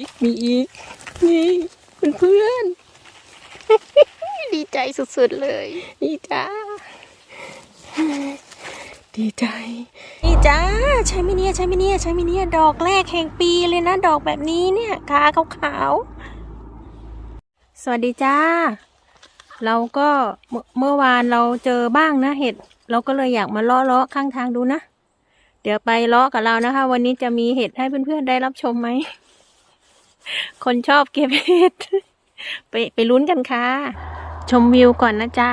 อีกมีอีกนี่เพื่อนๆดีใจสุดๆเลยนี่จ้าดีใจนี่จ้าใช่ไหมเนี่ยใช่ไหมเนี่ยใช่ไหมเนี่ยดอกแรกแห่งปีเลยนะ ดอกแบบนี้เนี่ยขาขาวๆสวัสดีจ้า เราก็เมื่อเมื่อวานเราเจอบ้างนะเห็ด เราก็เลยอยากมาเลาะเลาะข้างทางดูนะ เดี๋ยวไปเลาะกับเรานะคะ วันนี้จะมีเห็ดให้เพื่อนๆได้รับชมไหม คนชอบเก็บเห็ดไปไปลุ้นกันค่ะ ชมวิวก่อนนะจ๊ะ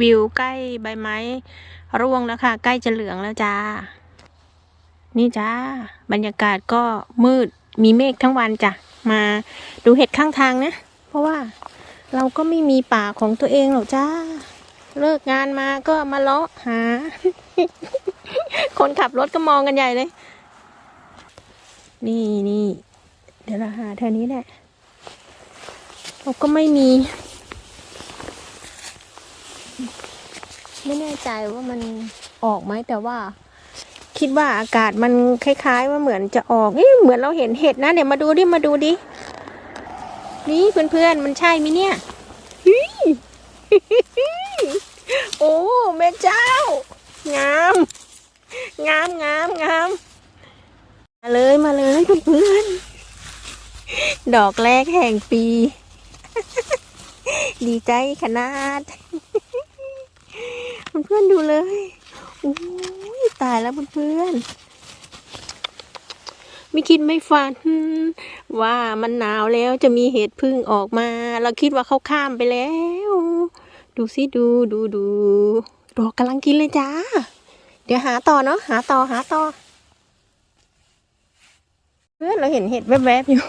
วิวใกล้ใบไม้ ร่วงแล้วค่ะ ใกล้จะเหลืองแล้วจ้า นี่จ้า บรรยากาศก็มืดมีเมฆทั้งวันจ้ะ มาดูเห็ดข้างทางนะ เพราะว่าเราก็ไม่มีป่าของตัวเองหรอกจ้า เลิกงานมาก็มาเลาะหา คนขับรถก็มองกันใหญ่เลย นี่นี่ เดี๋ยวเราหาแถวนี้แหละเราก็ไม่มี ไม่แน่ใจว่ามันออกไหมแต่ว่า คิดว่าอากาศมันคล้าย ๆ ว่าเหมือนจะออกเอ๊ะเหมือนเราเห็นเห็ดนะเดี๋ยวมาดูดิมาดูดินี่เพื่อนๆมันใช่ไหมเนี่ยฮิโอ้แม่เจ้า งาม งามงามงามมาเลยมาเลยเพื่อน ดอกแรกแห่งปี ดีใจขนาดเพื่อนๆดูเลยโอ้ยตายแล้วเพื่อนๆไม่คิดไม่ฝัน ว่ามันหนาวแล้วจะมีเห็ดพึ่งออกมา เราคิดว่าเขาข้ามไปแล้ว ดูสิดูดูดูดอกกำลังกินเลยจ้า เดี๋ยวหาต่อเนาะหาต่อหาต่อเพื่อนเราเห็นเห็ดแวบๆอยู่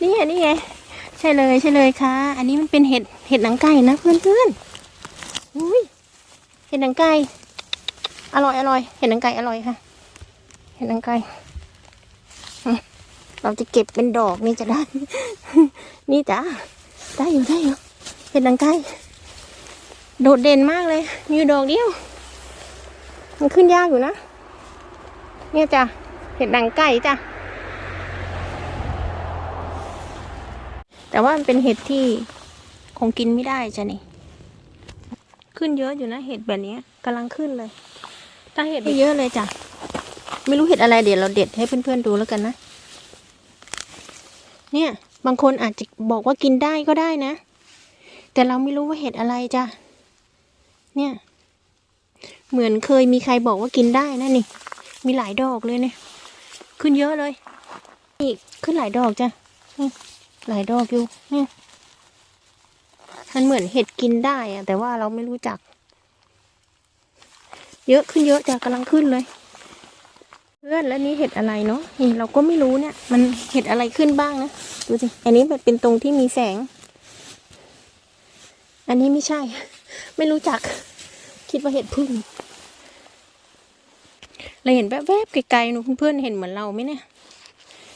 นี่ไงนี่ไงใช่เลยใช่เลยค่ะ อันนี้มันเป็นเห็ดเห็ดหนังไก่นะเพื่อนเพื่อนๆอุ้ยเห็ดหนังไก่อร่อยอร่อยเห็ดหนังไก่อร่อยค่ะ เห็ดหนังไก่เราจะเก็บเป็นดอกนี่จะได้ นี่จ้าได้อยู่ได้อยู่เห็ดหนังไก่โดดเด่นมากเลย มีดอกเดียว มันขึ้นยากอยู่นะ เนี่ยจ้ะเห็ดหนังไก่จ้ะ แต่ ว่ามันเป็นเห็ดที่คงกินไม่ได้จ้ะนี่ ขึ้นเยอะอยู่นะเห็ดแบบนี้กำลังขึ้นเลย ถ้าเห็ดเยอะเลยจ้ะ ไม่รู้เห็ดอะไรเดี๋ยวเราเด็ดให้เพื่อนๆดูแล้วกันนะ เนี่ย บางคนอาจจะบอกว่ากินได้ก็ได้นะ แต่เราไม่รู้ว่าเห็ดอะไรจ้ะ เนี่ย เหมือนเคยมีใครบอกว่ากินได้นะนี่ มีหลายดอกเลยเนี่ย ขึ้นเยอะเลยนี่ขึ้นหลายดอกจ้ะนี่ หลายดอกอยู่เนี่ยมันเหมือนเห็ดกินได้อะแต่ว่าเราไม่รู้จัก เยอะขึ้นเยอะจ้ะกำลังขึ้นเลย เพื่อนแล้วนี่เห็ดอะไรเนาะนี่เราก็ไม่รู้เนี่ย มันเห็ดอะไรขึ้นบ้างนะดูสิอันนี้มันเป็นตรงที่มีแสง อันนี้ไม่ใช่ ไม่รู้จัก คิดว่าเห็ดพึ่งเราเห็นแวบๆไกลๆหนูเพื่อนๆเห็นเหมือนเราไหมเนี่ย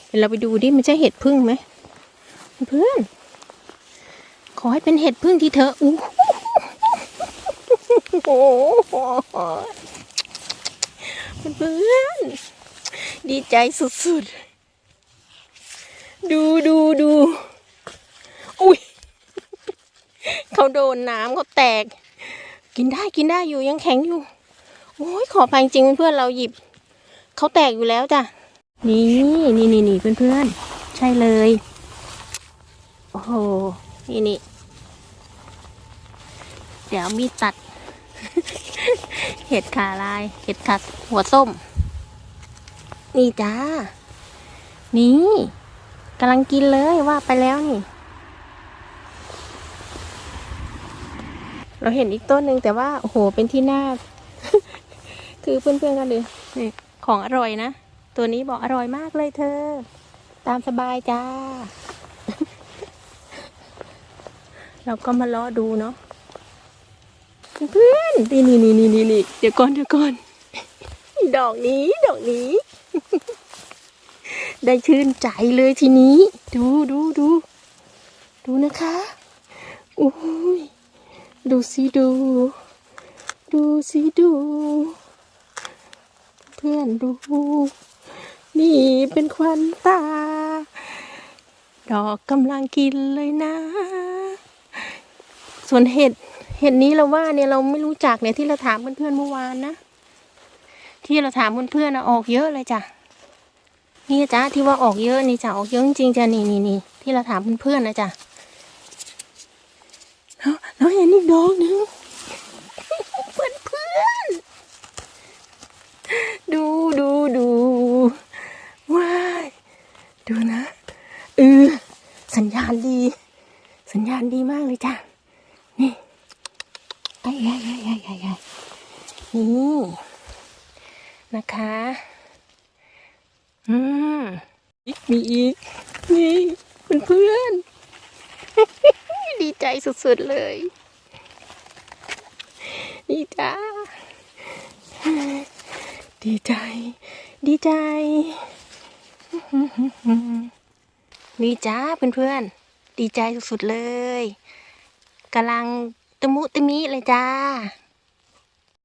เดี๋ยวเราไปดูดิมันใช่เห็ดพึ่งไหม เพื่อน ขอให้เป็นเห็ดพึ่งที่เธออู้โอ้โหเพื่อนดีใจสุดๆ ดูดูดูอุ้ยเขาโดนน้ำเขาแตก กินได้กินได้อยู่ยังแข็งอยู่ โอ้ยขอไปจริงเพื่อนเราหยิบ เขาแตกอยู่แล้วจ้ะ นี่นี่นี่นี่เพื่อนๆ ใช่เลย โอ้โห นี่นี่ เดี๋ยวมีดตัด เห็ดขาลาย เห็ดขาหัวส้ม นี่จ้า นี่กำลังกินเลยว่าไปแล้วนี่ เราเห็นอีกต้นหนึ่งแต่ว่า โอ้โห เป็นที่น่าคือเพื่อนๆกันเลยนี่ของอร่อยนะ ตัวนี้บอกอร่อยมากเลยเธอ ตามสบายจ้า เราก็มาล้อดูเนาะเพื่อนนี่นี่นี่นี่นี่นี่เดี๋ยวก่อนเดี๋ยวก่อนดอกนี้ ดอกนี้ ได้ชื่นใจเลยทีนี้ ดูดูดูดูนะคะอุ้ยดูสิดู ดูสิดู เพื่อนดู นี่เป็นควันตา ดอกกำลังกินเลยนะ ส่วนเห็ดเห็ดนี้เราว่าเนี่ยเราไม่รู้จักเนี่ยที่เราถามเพื่อนๆเมื่อวานนะที่เราถามเพื่อนๆนะออกเยอะเลยจ้ะนี่จ้ะที่ว่าออกเยอะนี่จ้ะออกเยอะจริงๆจ้ะนี่นี่นี่ที่เราถามเพื่อนๆนะจ้ะแล้วแล้วเห็นอีกดอกหนึ่งเพื่อนเพื่อนๆดูดูดูว้ายดูนะเออสัญญาณดี สัญญาณดีมากเลยจ้ะนี่ ไอ้ไอ้ไอ้ไอ้ไอ้ไอ้นี่นะคะ อืมอีกมีอีก นี่เพื่อนๆดีใจสุดๆเลย ดีจ้า ดีใจ ดีใจ นี่จ้าเพื่อนๆ ดีใจสุดๆเลยกำลัง ตะมุตะมิเลยจ้า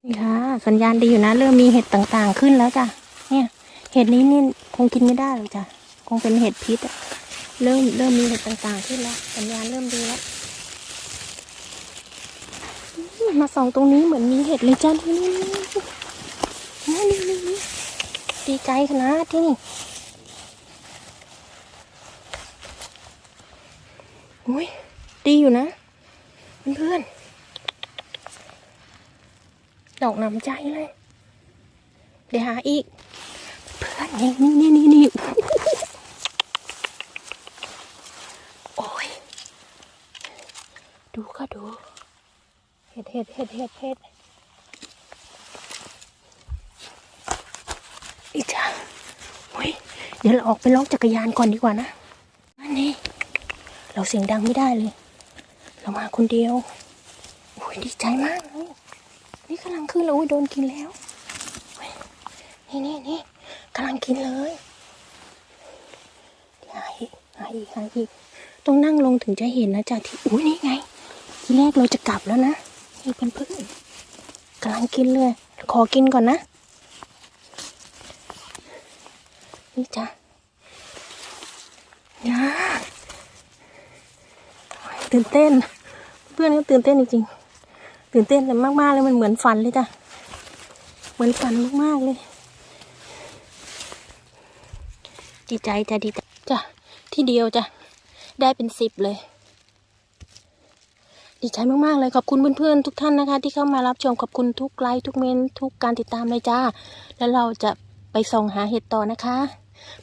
นี่ค่ะ สัญญาณดีอยู่นะ เริ่มมีเห็ดต่างๆขึ้นแล้วจ้ะ เนี่ย เห็ดนี้นี่คงกินไม่ได้หรอกจ้ะ คงเป็นเห็ดพิษอะเริ่มเริ่มมีเห็ดต่างๆขึ้นแล้ว สัญญาณเริ่มดีแล้ว มาส่องตรงนี้เหมือนมีเห็ดเลยจ้ะนี่นี่นี่นี่นี่นี่ดีใจขนาดที่นี่อุ้ยดีอยู่นะ เพื่อนๆ ดอกนำใจเลย เดี๋ยวหาอีก เพื่อนนี่นี่นี่นี่นี่โอ้ย ดูก็ดู เห็ดเห็ดเห็ดเห็ดเห็ดอีจ้าโอ้ย เดี๋ยวเราออกไปล็อกจักรยานก่อนดีกว่านะอันนี้ เราเสียงดังไม่ได้เลย เรามาคนเดียว โอ้ยดีใจมากเลย กำลังขึ้นแล้วโอ้ยโดนกินแล้วนี่นี่นี่กำลังกินเลยหาอีกหาอีกหายอีกต้องนั่งลงถึงจะเห็นนะจ๊ะที่อุ้ยนี่ไง ทีแรกเราจะกลับแล้วนะนี่เป็นพื่อนกำลังกินเลย ขอกินก่อนนะ นี่จ้ะยาตื่นเต้น เพื่อนก็ตื่นเต้นจริงๆ ตื่นเต้นแต่มากๆเลยมันเหมือนฝันเลยจ้ะเหมือนฝันมากๆเลย ดีใจจ้ะดีใจจ้ะที่เดียวจ้ะได้เป็นสิบเลย ดีใจมากๆเลยขอบคุณเพื่อนๆทุกท่านนะคะ ที่เข้ามารับชมขอบคุณทุกไลค์ทุกเมนทุกการติดตามเลยจ้า แล้วเราจะไปส่องหาเห็ดต่อนะคะ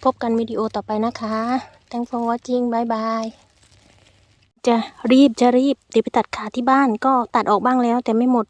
พบกันวิดีโอต่อไปนะคะ Thanks for watching บายบาย จะรีบจะรีบเดี๋ยวไปตัดขาที่บ้านก็ตัดออกบ้างแล้ว แต่ไม่หมด